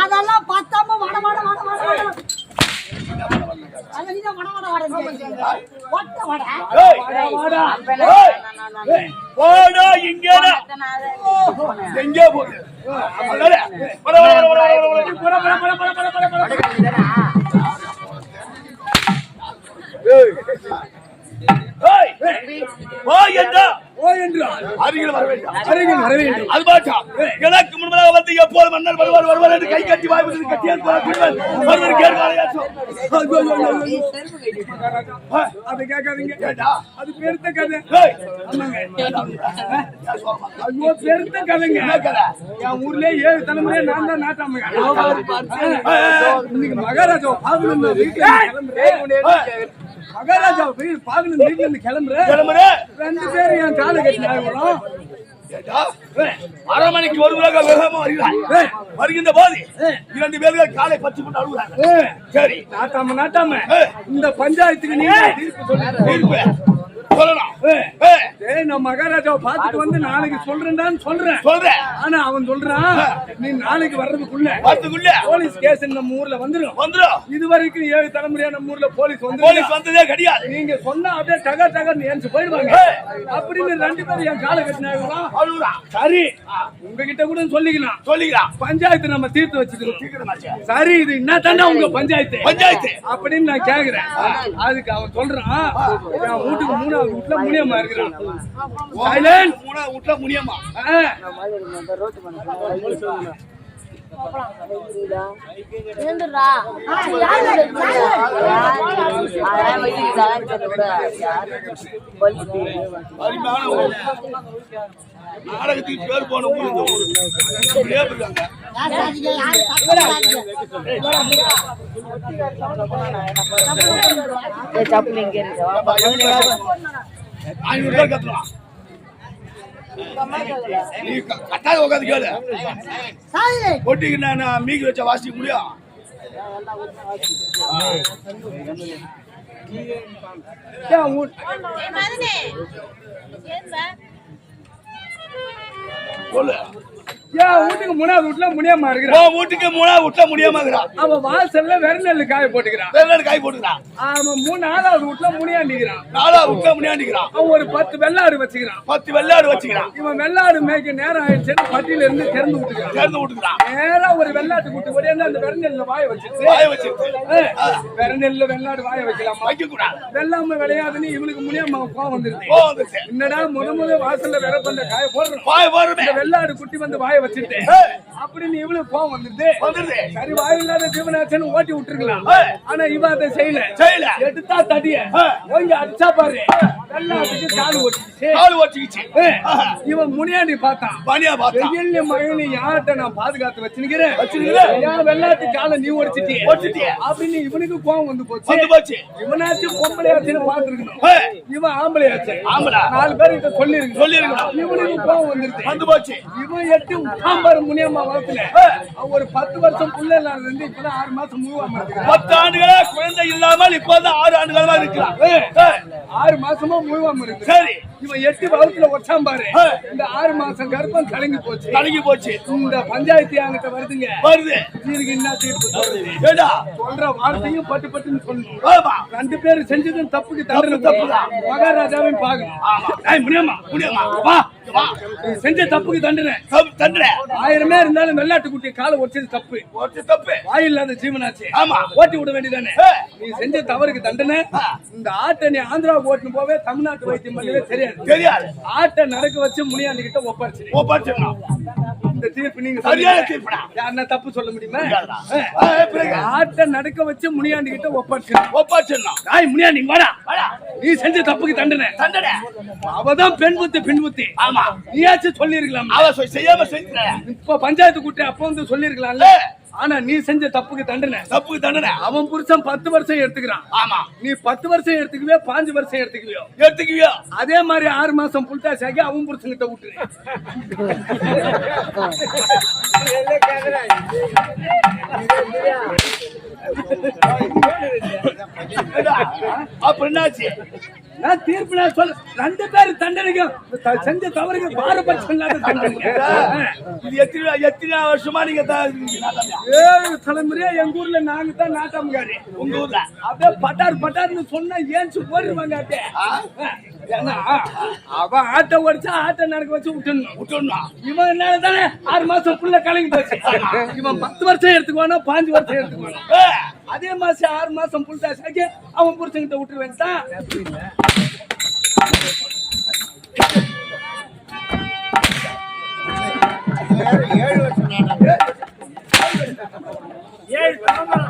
அதெல்லாம் பத்தாம வட வட வட வட வட. அது அருகில் வர வேண்டாம். அருகில் வர வேண்டும். அது பாட்டா? எனக்கு முன்பதாக வந்து எப்போது மன்னர் வருவார் வருவார் என்று கை கட்டி வாய் விட்டு கட்டியால் ஒருவர் கேட்பாளையாச்சோ அதை கேட்காதீங்க. ஏண்டா? அது பெருத்த கதை. ஏய். ஐயோ பெருத்த கதைங்க. என் ஊர்லயே ஏழு தலைமுறையா நான் தான் இன்னைக்கு மகாராஜா மகாராஜா வீடு பாகணும் வீட்டுல இருந்து கிளம்புறேன் கிளம்புறே. ரெண்டு பேரும் என் காலை கட்டி ஆகணும் ஏண்டா அரை மணிக்கு ஒரு வேக வேகமா வருகிறாய். வருகின்ற போது இரண்டு பேர்கள் காலை பற்றி கொண்டு அழுகுறாங்க. சரி. நாட்டாம நாட்டாம. இந்த பஞ்சாயத்துக்கு நீங்க தீர்ப்பு. சொல்லலாம் நான் மகாராஜாவை பார்த்துட்டு வந்து நாளைக்கு சொல்றேன்டான்னு சொல்றேன். சொல்றேன். ஆனா அவன் சொல்றான் நீ நாளைக்கு வர்றதுக்குள்ள பத்துக்குள்ள போலீஸ் கேஸ் நம்ம ஊர்ல வந்துடும் வந்துடும் இது வரைக்கும் ஏழு தலைமுறையா நம்ம ஊர்ல போலீஸ் வந்து போலீஸ் வந்ததே கிடையாது. நீங்க சொன்னா அப்படியே டகா டகர் ஏன்ச்சு போயிடுவாங்க. அப்படின்னு ரெண்டு பேரும் என் காலை கட்டினாங்க அழுகுறான் சரி உங்ககிட்ட கூட சொல்லிக்கலாம். சொல்லிக்கிறான் பஞ்சாயத்து நம்ம தீர்த்து வச்சுக்கிறோம். சரி இது என்ன தானே உங்க பஞ்சாயத்து? பஞ்சாயத்து. அப்படின்னு நான் கேக்குறேன். அதுக்கு அவன் சொல்றான் வீட்டுக்கு மூணாவது உட்ல முடியமா இருக்கிறான். சைலன்ஸ் உட்ல முடியமா ரோட்டு பண்ண இருந்துடுறா நாடகத்துக்கு ஐநூறு பேர் கத்துலாம் நீ கட்டாத உட்காந்து கேளு. போட்டிக்கு நான் மீக்கி வச்ச வாசிக்க முடியும் சொல்லு. வீட்டுக்கு மூணாவது வீட்டுல முனியம்மா இருக்கிறான் வீட்டுக்கு மூணா விட்டா முடியாமங்கிறான் அவன் வாசல்ல வெறுநெல்லு காய போட்டுக்கிறான் வெள்ளை காய் போட்டுக்கிறான் அவன் மூணு நாலாவது வீட்டுல முனியாண்டிக்கிறான் நாலா விட்டா முடியாண்டிக்கிறான் அவன் ஒரு பத்து வெள்ளாடு வச்சுக்கிறான் பத்து வெள்ளாடு வச்சுக்கிறான் இவன் வெள்ளாடு மேய்க்க நேரம் ஆயிடுச்சுன்னு பட்டியில இருந்து திறந்து விட்டுக்கிறான் சேர்ந்து விட்டுக்கிறான் நேரா ஒரு வெள்ளாட்டு குட்டி ஓடியாந்து அந்த வெறுநெல்ல வாய வச்சுட்டு வாய வெறுநெல்ல வெள்ளாடு வாய வைக்கலாமா? வைக்க கூடாது வெள்ளாம விளையாதுன்னு இவனுக்கு முனியம்மா கோவம் வந்துருச்சு. என்னடா முத முத வாசல்ல பண்ண காய போடுறோம். போறமே இந்த வெள்ளாடு குட்டி வந்து வாய வச்சுட்டு. அப்படின்னு இவளுக்கு கோவம் வந்துருது. வந்துருது. சரி வாயில்லாத ஜீவனாச்சன்னு ஓட்டி விட்டுருக்கலாம். ஆனா இவ அதை செய்யல. செய்யல. எடுத்தா தடிய. ஓங்க அடிச்சா பாரு. வெள்ளாட்டுக்கு கால் ஓட்டிச்சு கால் வச்சுக்கிச்சு இவன் முனியாண்டி பார்த்தான் பனியா பார்த்தா. வெயில்ல மழையில யார்கிட்ட நான் பாதுகாத்து வச்சிருக்கிறேன்? வச்சிருக்கிறேன். ஏன் வெள்ளாட்டு காலை நீ. அப்படின்னு இவனுக்கு கோவம் வந்து போச்சு. வந்து போச்சு. இவனாச்சும் பொம்பளையாச்சுன்னு பாத்துருக்கணும் இவன் ஆம்பளையாச்சு. ஆம்பளை. நாலு பேர்கிட்ட சொல்லி சொல்லிருக்கணும். இவனுக்கு கோவம் வந்துருச்சு. வந்து போச்சு. இவன் எட்டு முனியம்மா வளர்த்துல ஒரு பத்து வருஷம் புள்ள இல்லாத இருந்து இப்பதான் ஆறு மாசம் மூவாம பத்து ஆண்டுகளா குழந்தை இல்லாமல் இப்போதான் ஆறு ஆண்டுகளா இருக்கிறான் ஏய், ஆறு மாசமா இருக்கு. சரி. இவன் எட்டு வகுப்புல ஒட்டாம் பாரு. இந்த ஆறு மாசம் கர்ப்பம் கலங்கி போச்சு. கலங்கி போச்சு. இந்த பஞ்சாயத்து என்கிட்ட வருதுங்க. வருது. இதுக்கு என்ன தீர்ப்பு ஏடா. சொல்ற வார்த்தையும் பட்டு பட்டுன்னு சொல்லணும் ரெண்டு பேரும் செஞ்சதும் தப்புக்கு தண்டனை தப்புதான். மகாராஜாவையும் பாக்கணும் முடியாமா முடியாமா வா. செஞ்ச தப்புக்கு தண்டனை. தண்டனை. ஆயிரமே இருந்தாலும் வெள்ளாட்டு குட்டி காலை ஒடிச்சது தப்பு. தப்பு. வாய் இல்லாத ஜீவனாச்சு. ஆமா. ஓட்டி விட வேண்டியதானே. நீ செஞ்ச தவறுக்கு தண்டனை. இந்த ஆட்டை நீ ஆந்திராவுக்கு ஓட்டுன்னு போவே தமிழ்நாட்டு வைத்தியம் பண்ணவே தெரியாது. தெரியாது. ஆட்டை நடக்க வச்சு முனியாண்டி கிட்ட ஒப்படைச்சு ஒப்பாச்சிடணும் இந்த தீர்ப்பு நீங்க சரியான. தீர்ப்புடா. யாருன்னா தப்பு சொல்ல முடியுமா? ஆட்டை நடக்க வச்சு முனியாண்டி கிட்ட ஒப்பாச்சிடணும். தாய் முனியாண்டி வாடா. நீ செஞ்ச தப்புக்கு தண்டனை. தண்டனை. அவதான் பெண் புத்தி பின் புத்தி. ஆமா. நீயாச்சும் சொல்லிருக்கலாம் அவ செய்யாம செஞ்சுட்டேன் இப்ப பஞ்சாயத்து கூட்டி அப்ப வந்து சொல்லிருக்கலாம்ல ஆனா நீ செஞ்ச தப்புக்கு தண்டனை. தப்புக்கு தண்டனை. அவன் புருஷன் பத்து வருஷம் எடுத்துக்கிறான். ஆமா. நீ பத்து வருஷம் எடுத்துக்குவியோ பாஞ்சு வருஷம் எடுத்துக்குவியோ? எடுத்துக்குவியோ? அதே மாதிரி ஆறு மாசம் புல்டாஸ் ஆகி அவன் புருஷன்கிட்ட விட்டுரு ஏண்டா, அப்புறம் என்னாச்சு? நான் தீர்ப்பு நான் சொல்ல ரெண்டு பேரும் தண்டனைக்கு த- செஞ்ச தவறுக்கு பாரபட்சம் இல்லாத இது எத்தனை எத்தனை வருஷமா நீங்க? ஏழு தலைமுறையா எங்க ஊர்ல நாங்க தான் நாட்டாமக்காரி. உங்க ஊர்ல? அப்படியே பட்டார் பட்டார்னு சொன்னா ஏன்ச்சு போடுவாங்க அப்படியே. ஏன்னா அவன் ஆட்டை ஓடிச்சா ஆட்டை நடக்க வச்சு விட்டுணும் விட்டுடணும்? இவன் என்ன தானே ஆறு மாசம் புள்ள கலங்கி போச்சு. இவன் பத்து வருஷம் எடுத்துக்குவானா பாஞ்சு வருஷம் எடுத்துக்குவானா. அதே மாசம் ஆறு மாசம் புல் தாசாக்கி அவன் புருஷன்கிட்ட விட்டு வேண்டாம் ஏழு தலைமுறை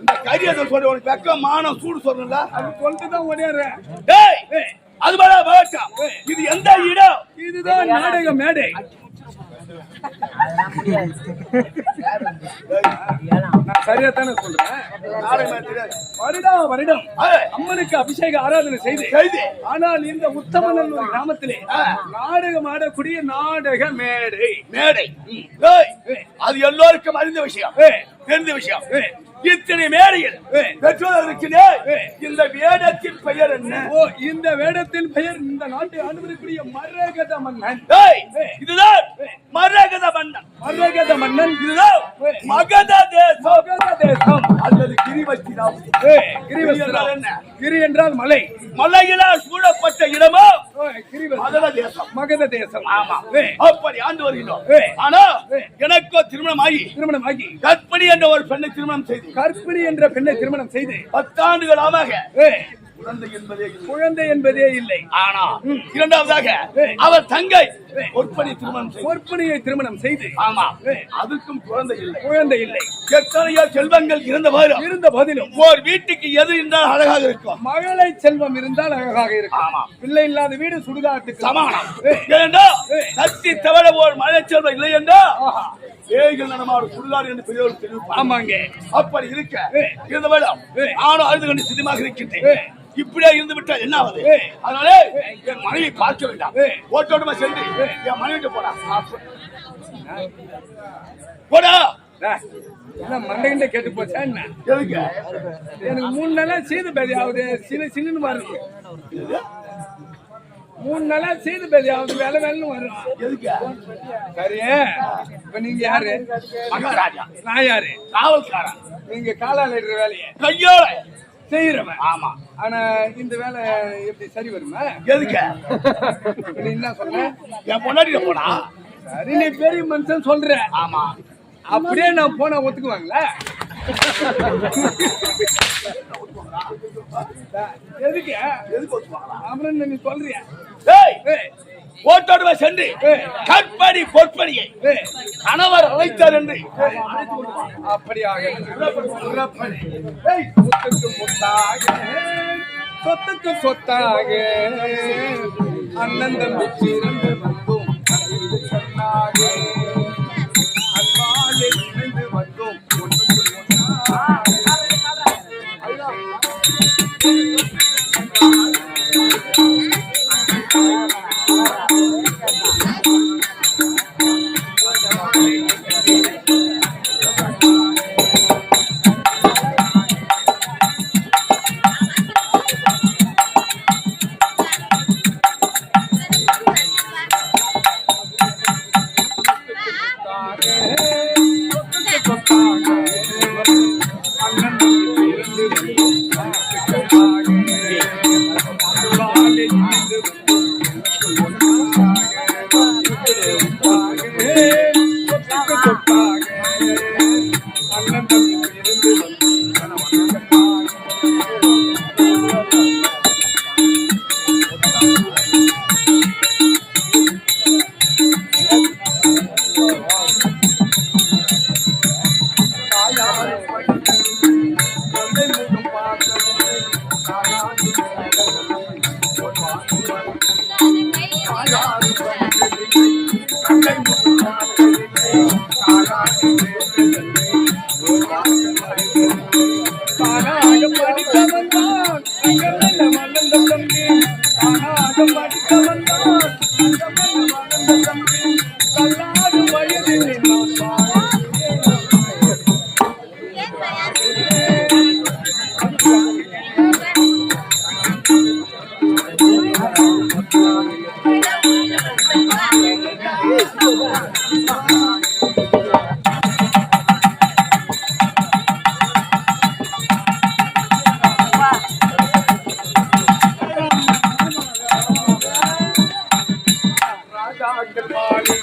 இந்த கரியை சொல்ற உனக்கு வெக்கம் மானம் சூடு சொல்லணும்ல? அது சொல்லிட்டு தான் ஓடியாரு. ஏய் அது மேல வேண்டாம் இது எந்த இடம்? இதுதான் நாடக மேடை. சரியா தானே சொல்றேன். வருடம் வருடம் அம்மனுக்கு அபிஷேக ஆராதனை செய்து. ஆனால் இந்த உத்தமநல்லூர் கிராமத்திலே நாடகம் ஆடக்கூடிய நாடக மேடை. மேடை. ஏய், அது எல்லோருக்கும் அறிந்த விஷயம். தெரிந்த விஷயம். இத்தனை மேடையில். பெற்றோர் இருக்கிறேன் இந்த வேடத்தின் பெயர் என்ன? ஓ இந்த வேடத்தின் பெயர் இந்த நாட்டை ஆண்டுவதற்குரிய மரகத மன்னன். இதுதான் மரகத மன்னன். மரகத மன்னன்? இதுதான் மகத தேசம். மகத தேசம். அல்லது கிரிவச்சிராம் ஏய், கிரிவஸ்திரம். என்ன? கிரி என்றால் மலை. மலையிலால் சூழப்பட்ட இடமோ. மகத தேசம். மகத தேசம். ஆமா. அப்படி ஆண்டு வருகிறோம். ஆனா. எனக்கோ திருமணம் ஆகி திருமணம் ஆகி கற்பணி என்ற ஒரு பெண்ணை திருமணம் செய்து கற்பிணி என்ற பெண்ணை திருமணம் செய்து பத்தாண்டுகளாக. குழந்தை என்பதே இல்லை. குழந்தை என்பதே இல்லை. ஆனா இரண்டாவதாக. அவர் தங்கை ஏய். பொற்பனை திருமணம் பொற்பணியை திருமணம் செய்து ஆமா. அதுக்கும் குழந்தை இல்லை. குழந்தை இல்லை. எத்தனையோ செல்வங்கள் இருந்த போதும் இருந்த போதிலும் ஓர் வீட்டுக்கு எது இருந்தால் அழகாக இருக்கும். மகளை செல்வம் இருந்தால் அழகாக இருக்கும். ஆமா. பிள்ளை இல்லாத வீடு சுடுகாட்டுக்கு சமானம். ஏண்டா. தத்தி தவிர ஒரு மழை செல்வம் இல்லை என்றா ஆஹா. ஏய்கள் நடமாடும் சுடுகாடு என்று பெரியவர் தெரிவிப்பார் ஆமாங்க அப்படி இருக்க. இருந்த வேடம். நானும் அழுது கொண்டு சித்தமாக இருக்கின்றேன். இப்படியே இருந்து விட்டால் என்ன ஆகுது. அதனால என் மனைவி பார்க்க வேண்டாம். ஓட்டோட்டமா சென்று என் மனைவிட்டு போடா போடா மண்டைகிட்ட கேட்டு போச்சா என்ன எனக்கு மூணு நாளா சீது பேதி ஆகுது சின்ன சின்ன வருது மூணு நாளா சீது பேதி ஆகுது வேலை வேலைன்னு வரும் எதுக்கு? சரி இப்ப நீங்க யாரு? மகாராஜா. நான் யாரு? காவல்காரன். நீங்க காலால இடுற வேலையை. கையோட. செய்யறவன் ஆமா. ஆனா இந்த வேலை எப்படி சரி வருமா? எதுக்கு? நீ என்ன சொன்ன? என் பொண்டாட்டிட்ட போடா. சரி நீ பெரிய மனுஷன் சொல்ற. ஆமா. அப்படியே நான் போனா ஒத்துக்குவாங்களா? எதுக்கு? எதுக்கு அப்புறம் நீ சொல்றியா ஓட்டோடுவா சென்று. கற்படி பொற்படியை கணவர் அழைத்தார் என்று. அப்படியாக. சொத்துக்கு சொத்தாக. அண்ணன் தம்பி பிறந்து வந்தோம். சொன்னாக அண்ணன்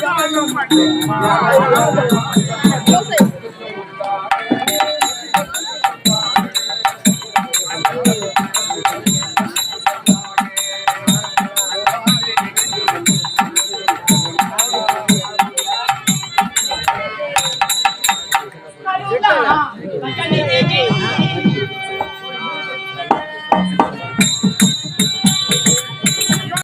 காலம் மட்டும்